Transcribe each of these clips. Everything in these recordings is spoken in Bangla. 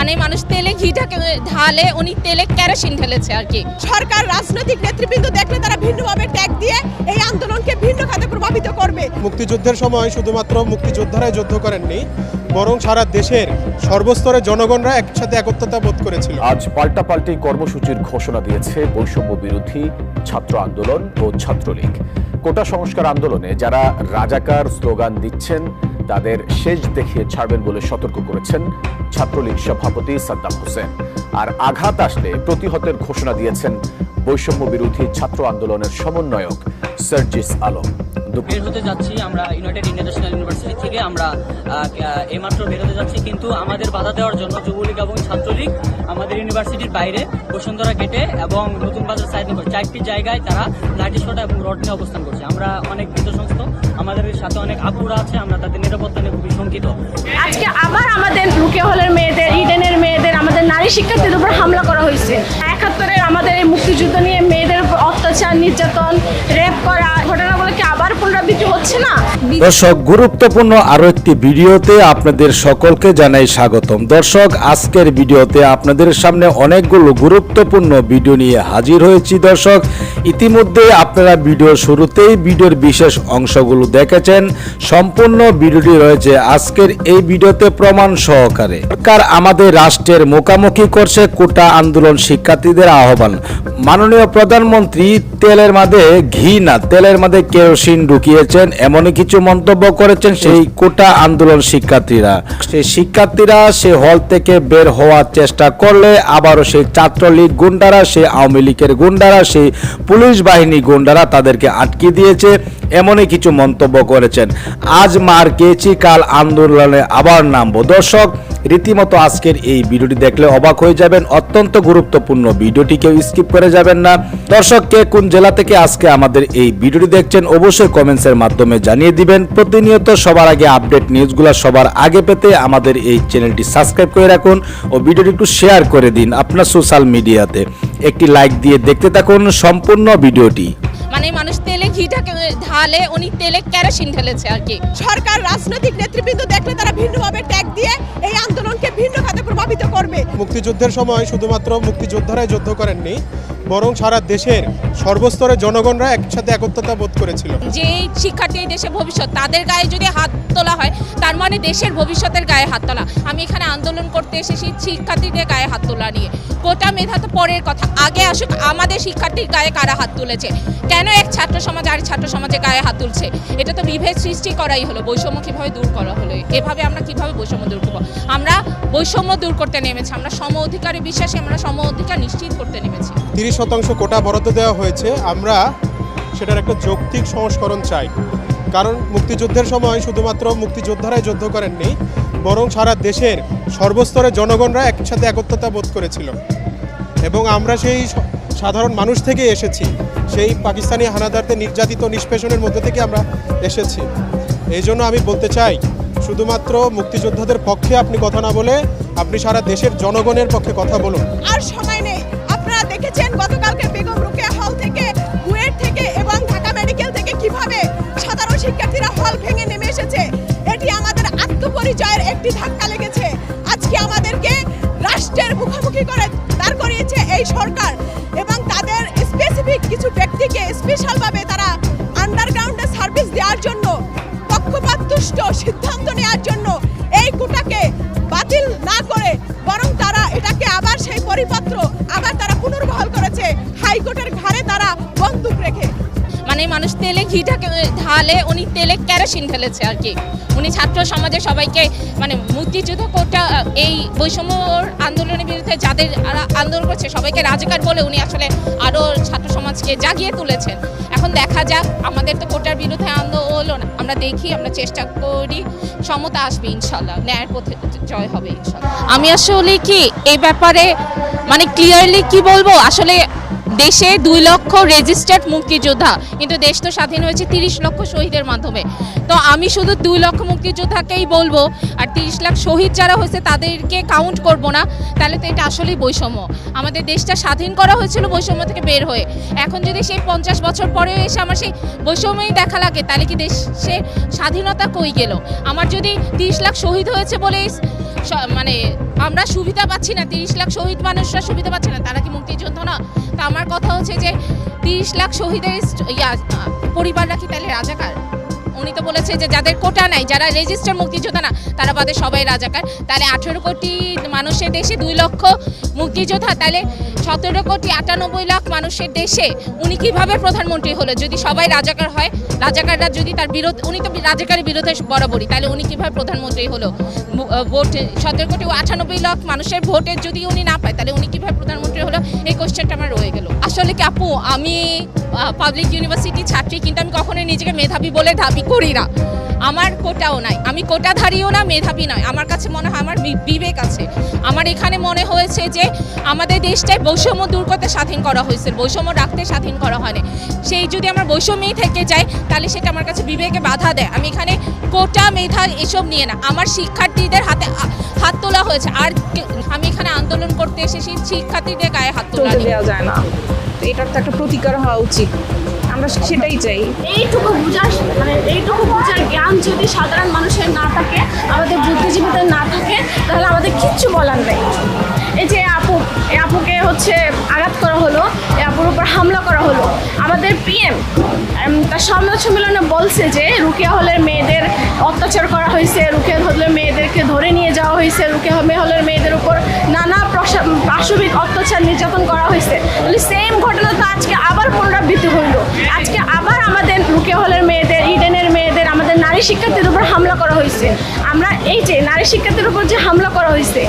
মানে মানুষ তেলে ঘিটাকে ঢালে উনি তেলে কেরোসিন ঢেলেছে আর কি। সরকার রাজনৈতিক নেতৃবৃন্দ দেখলে তারা ভিন্নভাবে ট্যাগ দিয়ে এই আন্দোলনকে ভিন্ন খাতে প্রভাবিত করবে। মুক্তিযুদ্ধের সময় শুধুমাত্র মুক্তিযোদ্ধারাই যুদ্ধ করেননি বরং সারা দেশের সর্বস্তরের জনগণরা একসাথে একত্রতা বোধ করেছিল। আজ পাল্টা পাল্টাপাল্টি কর্মসূচির ঘোষণা দিয়েছে বৈষম্য বিরোধী ছাত্র আন্দোলন ও ছাত্রলীগ। কোটা সংস্কার আন্দোলনে যারা রাজাকার স্লোগান দিচ্ছেন তাদের শেষ দেখিয়ে ছাড়বেন বলে সতর্ক করেছেন ছাত্রলীগ সভাপতি সাদ্দাম হোসেন। আর আঘাত আসলে প্রতিহতের ঘোষণা দিয়েছেন বৈষম্য বিরোধী ছাত্র আন্দোলনের সমন্বয়ক সার্জিস আলম। বের হতে যাচ্ছি আমরা ইউনাইটেড ইন্টারন্যাশনাল ইউনিভার্সিটি থেকে। আমরা এইমাত্র বের হতে যাচ্ছি, কিন্তু আমাদের বাধা দেওয়ার জন্য যুবলীগ এবং ছাত্রলীগ আমাদের ইউনিভার্সিটির বাইরে, বসুন্ধরা গেটে এবং নতুন বাজার সাইডনগর চারটি জায়গায় তারা লাঠি সোটা এবং রড নিয়ে অবস্থান করছে। আমরা অনেক সংস্থ আমাদের সাথে অনেক আপুরা আছে, আমরা তাদের নিরাপত্তা নিয়ে খুবই শঙ্কিত। আজকে আবার আমাদের রুকে হলের মেয়েদের, ইডেনের মেয়েদের, আমাদের নারী শিক্ষার্থীদের উপর হামলা করা হয়েছে। একাত্তরের আমাদের এই মুক্তিযুদ্ধ নিয়ে মেয়েদের অত্যাচার, নির্যাতন হচ্ছে না? দর্শক, গুরুত্বপূর্ণ আরও একটি ভিডিওতে আপনাদের সকলকে জানাই স্বাগতম। দর্শক, আজকের ভিডিওতে আপনাদের সামনে অনেকগুলো গুরুত্বপূর্ণ ভিডিও নিয়ে হাজির হয়েছি। দর্শক, ইতিমধ্যে আপনারা ভিডিও শুরুতেই ভিডিওর বিশেষ অংশগুলো দেখেছেন। সম্পূর্ণ ভিডিওটি রয়েছে আজকের এই ভিডিওতে প্রমাণ সহকারে। সরকার আমাদের রাষ্ট্রের মুখামুখি করছে কোটা আন্দোলন শিক্ষার্থীদের আহ্বান। মাননীয় প্রধানমন্ত্রী, তেলের মাঝে ঘি না, তেলের মাঝে কেরোসিন ঢুকিয়েছেন। এমনই কিছু মন্তব্য করেছেন সেই কোটা আন্দোলন শিক্ষার্থীরা। সেই শিক্ষার্থীরা সে হল থেকে বের হওয়ার চেষ্টা করলে আবারও সেই ছাত্রলীগ গুন্ডারা, সেই আওয়ামী লীগের গুন্ডারা, সেই পুলিশ বাহিনী গুন্ডারা তাদেরকে আটকে দিয়েছে, এমনই কিছু মন্তব্য করেছেন। আজ মার খেয়েছি কাল আন্দোলনে আবার নামবো। দর্শক রীতিমতো আজকের এই ভিডিওটি দেখলে অবাক হয়ে যাবেন। অত্যন্ত গুরুত্বপূর্ণ ভিডিওটি কেউ স্কিপ করে যাবেন না। দর্শক, কে কোন জেলা থেকে আজকে আমাদের এই ভিডিওটি দেখছেন, অবশ্যই কমেন্টসের মাধ্যমে জানিয়ে দিবেন। প্রতিনিয়ত সবার আগে আপডেট নিউজগুলো সবার আগে পেতে আমাদের এই চ্যানেলটি সাবস্ক্রাইব করে রাখুন ও ভিডিওটি একটু শেয়ার করে দিন আপনার সোশ্যাল মিডিয়াতে একটি লাইক দিয়ে দেখতে থাকুন সম্পূর্ণ ভিডিওটি। মানে মানুষ তেলে ঘিটাকে ঢালে উনি তেলে কেরোসিন ঢেলেছে আর কি। সরকার রাজনৈতিক নেতৃবৃন্দ দেখলে তারা ভিন্নভাবে ট্যাগ দিয়ে এই আন্দোলনকে ভিন্ন খাতে প্রভাবিত করবে। মুক্তিযুদ্ধের সময় শুধুমাত্র মুক্তিযোদ্ধারাই যুদ্ধ করেননি বরং সারা দেশের সর্বস্তরের জনগণরা একসাথে একত্রতা বোধ করেছিল। যে শিক্ষার্থী এই দেশের ভবিষ্যৎ, তাদের গায়ে যদি হাত তোলা হয়, তার মানে দেশের ভবিষ্যতের গায়ে হাত তোলা। আমি এখানে আন্দোলন করতে এসেছি শিক্ষার্থীদের গায়ে হাত তোলা নিয়ে। কোটা মেধা তো পরের কথা। আগে আসুক, আমাদের শিক্ষার্থীর গায়ে কারা হাত তুলেছে? কেন এক ছাত্র সমাজ আর ছাত্র সমাজে গায়ে হাত তুলছে? এটা তো বিভেদ সৃষ্টি করাই হলো। বৈষম্য কীভাবে দূর করা হলো? এভাবে আমরা কীভাবে বৈষম্য দূর করব? আমরা বৈষম্য দূর করতে নেমেছি। আমরা সম অধিকারে বিশ্বাসী, আমরা সম অধিকার নিশ্চিত করতে নেমেছি। তিরিশ শতাংশ কোটা বরাদ্দ দেওয়া হয়েছে, আমরা সেটার একটা যৌক্তিক সংস্করণ চাই। কারণ মুক্তিযুদ্ধের সময় শুধুমাত্র মুক্তিযোদ্ধারাই যুদ্ধ করেননি, বরং সারা দেশের সর্বস্তরের জনগণরা একসাথে একত্রতা বোধ করেছিল। এবং আমরা সেই সাধারণ মানুষ থেকে এসেছি, সেই পাকিস্তানি হানাদারদের নির্যাতিত নিষ্পেষণের মধ্যে থেকে আমরা এসেছি। এই জন্য আমি বলতে চাই, শুধুমাত্র মুক্তিযোদ্ধাদের পক্ষে আপনি কথা না বলে আপনি সারা দেশের জনগণের পক্ষে কথা বলুন। একটি ধাক্কা লেগেছে। আজকে আমাদেরকে রাষ্ট্রের মুখোমুখি করে দাঁড় করিয়েছে এই সরকার এবং তাদের স্পেসিফিক কিছু ব্যক্তিকে স্পেশালভাবে তারা আন্ডারগ্রাউন্ডে সার্ভিস দেওয়ার জন্য পক্ষপাতদুষ্ট সিদ্ধান্ত নেওয়ার জন্য এই কোটাকে বাতিল না করে বরং তারা এটাকে আবার সেই পরিপত্র আবার তারা পুনর্বহাল করেছে। হাইকোর্টের মানে মানুষ তেলে ঘিটাকে ঢালে উনি তেলে কেরোসিন ঢেলেছে আর কি। উনি ছাত্র সমাজে সবাইকে মানে মুক্তিযুদ্ধ কোটা, এই বৈষম্য আন্দোলনের বিরুদ্ধে যাদের আন্দোলন করছে, সবাইকে রাজাকার বলে উনি আসলে আরও ছাত্র সমাজকে জাগিয়ে তুলেছেন। এখন দেখা যাক, আমাদের তো কোটার বিরুদ্ধে আন্দোলন, আমরা দেখি, আমরা চেষ্টা করি, সমতা আসবে ইনশাল্লাহ, ন্যায়ের পথে জয় হবে ইনশাল্লাহ। আমি আসলে কি এই ব্যাপারে মানে ক্লিয়ারলি কি বলব? আসলে দেশে দুই লক্ষ রেজিস্টার্ড মুক্তিযোদ্ধা, কিন্তু দেশ তো স্বাধীন হয়েছে তিরিশ লক্ষ শহীদের মাধ্যমে। তো আমি শুধু দুই লক্ষ মুক্তিযোদ্ধাকেই বলব, আর তিরিশ লাখ শহীদ যারা হয়েছে তাদেরকে কাউন্ট করব না। তাহলে তো এটা আসলেই বৈষম্য। আমাদের দেশটা স্বাধীন করা হয়েছিল বৈষম্য থেকে বের হয়ে। এখন যদি সেই পঞ্চাশ বছর পরেও এসে আমার সেই বৈষম্যই দেখা লাগে, তাহলে কি দেশে স্বাধীনতা কই গেল? আমার যদি তিরিশ লাখ শহীদ হয়েছে বলে মানে আমরা সুবিধা পাচ্ছি না, তিরিশ লাখ শহীদ মানুষরা সুবিধা পাচ্ছে না, তারা কি মুক্তিযোদ্ধা না? তা আমার কথা হচ্ছে যে তিরিশ লাখ শহীদের ইয়া পরিবাররা কি তাহলে রাজাকার উনি তো বলেছে যে যাদের কোটা নাই, যারা রেজিস্টার মুক্তিযোদ্ধা না, তারা বাদে সবাই রাজাকার। তাহলে আঠেরো কোটি মানুষের দেশে দুই লক্ষ মুক্তিযোদ্ধা, তাহলে সতেরো কোটি আটানব্বই লাখ মানুষের দেশে উনি কীভাবে প্রধানমন্ত্রী হলো? যদি সবাই রাজাকার হয়, রাজাকাররা যদি তার বিরোধ, উনি তো রাজাকারের বিরোধে বরাবরই, তাহলে উনি কীভাবে প্রধানমন্ত্রী হলো? ভোট, সতেরো কোটি আটানব্বই লাখ মানুষের ভোটে যদি উনি না পায়, তাহলে উনি কীভাবে প্রধানমন্ত্রী হলো? এই কোশ্চেনটা আমার রয়ে গেল। আসলে কি আপু, আমি পাবলিক ইউনিভার্সিটি ছাত্রী, কিন্তু আমি কখনোই নিজেকে মেধাবী বলে দাবি করি না। আমার কোটাও নাই। আমি কোটাধারীও না মেধাবী নয়। আমার কাছে মনে হয় আমার বিবেক আছে। আমার এখানে মনে হয়েছে যে আমাদের দেশটায় বৈষম্য দূর করতে স্বাধীন করা হয়েছে বৈষম্য রাখতে স্বাধীন করা হয়নি সেই যদি আমার বৈষম্যই থেকে যায় তাহলে সেটা আমার কাছে বিবেকে বাধা দেয়। আমি এখানে কোটা মেধা এসব নিয়ে না। আমার শিক্ষার্থীদের হাতে হাত তোলা হয়েছে। আর আমি এখানে আন্দোলন করতে এসেছি শিক্ষার্থীদের গায়ে হাত তোলা দেওয়া যায় না। এটার তো একটা প্রতিকার হওয়া উচিত। আমরা সেটাই চাই। এইটুকু বুঝার মানে এইটুকু বুঝার জ্ঞান যদি সাধারণ মানুষের না থাকে, আমাদের বুদ্ধিজীবীদের না থাকে, তাহলে আমাদের কিচ্ছু বলার নেই। এই যে আপু, এই আপুকে হচ্ছে আঘাত করা হলো আপুর উপর হামলা করা হলো। আমাদের পিএম তার সংবাদ সম্মেলনে বলছে যে, রুকিয়া হলের মেয়েদের অত্যাচার করা হয়েছে, রুকিয়া হলের মেয়েদেরকে ধরে নিয়ে যাওয়া হয়েছে, রুকিয়া হলের মেয়েদের উপর নানা পাশবিক অত্যাচার নির্যাতন করা হয়েছে। তাহলে সেম ঘটনা তো আজকে আবার পুনরাবৃত্তি হইল। আজকে আবার আমাদের রুকিয়া হলের মেয়েদের ইডেনের মেয়েদের আমাদের নারী শিক্ষার্থীদের উপর হামলা করা হয়েছে। আমরা এই যে নারী শিক্ষার্থীর উপর যে হামলা করা হয়েছে,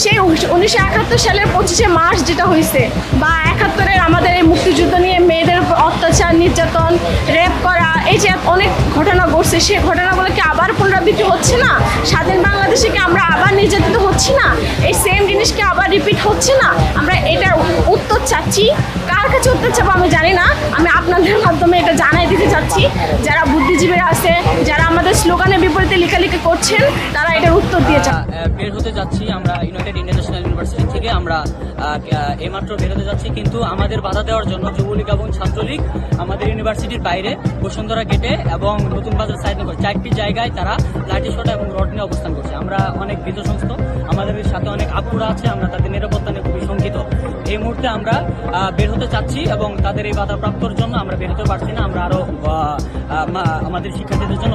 সেই উনিশশো একাত্তর সালের পঁচিশে মার্চ যেটা হয়েছে, বা একাত্তরের আমাদের এই মুক্তিযুদ্ধ নিয়ে মেয়েদের উপর অত্যাচার, নির্যাতন, রেপ করা, এই যে অনেক ঘটনা ঘটছে, সেই ঘটনাগুলোকে আবার পুনরাবৃত্তি হচ্ছে না? স্বাধীন বাংলাদেশে কি আমরা আবার নির্যাতিত হচ্ছি না? এই সেম জিনিসকে আবার রিপিট হচ্ছে না? আমরা এটার উত্তর চাচ্ছি? কার কাছে উত্তর চাবো আমি জানি না। আমি আপনাদের মাধ্যমে এটা জানাই দিতে চাচ্ছি। যারা বুদ্ধিজীবীরা আছে আমাদের স্লোগানের বিপরীতে লেখালেখি করছেন তারা এটার উত্তর দিয়ে বের হতে যাচ্ছি আমরা ইউনাইটেড ইন্টারন্যাশনাল ইউনিভার্সিটি থেকে। আমরা এইমাত্র বেরোতে যাচ্ছি কিন্তু আমাদের বাধা দেওয়ার জন্য যুবলীগ এবং ছাত্রলীগ আমাদের ইউনিভার্সিটির বাইরে বসুন্ধরা গেটে এবং নতুন বাজার সাইডনগর চারটি জায়গায় তারা লাঠি সোটা এবং রড নিয়ে অবস্থান করছে। আমরা অনেক ভীত সংস্থ আমাদের সাথে অনেক আপুরা আছে আমরা তাদের নিরাপত্তা নিয়ে খুবই শঙ্কিত। এই মুহূর্তে আমরা বের হতে চাচ্ছি এবং তাদের এই বাধা প্রাপ্তর জন্য আমরা বের হতে পারছি না আমরা আরও আমাদের শিক্ষার্থীদের জন্য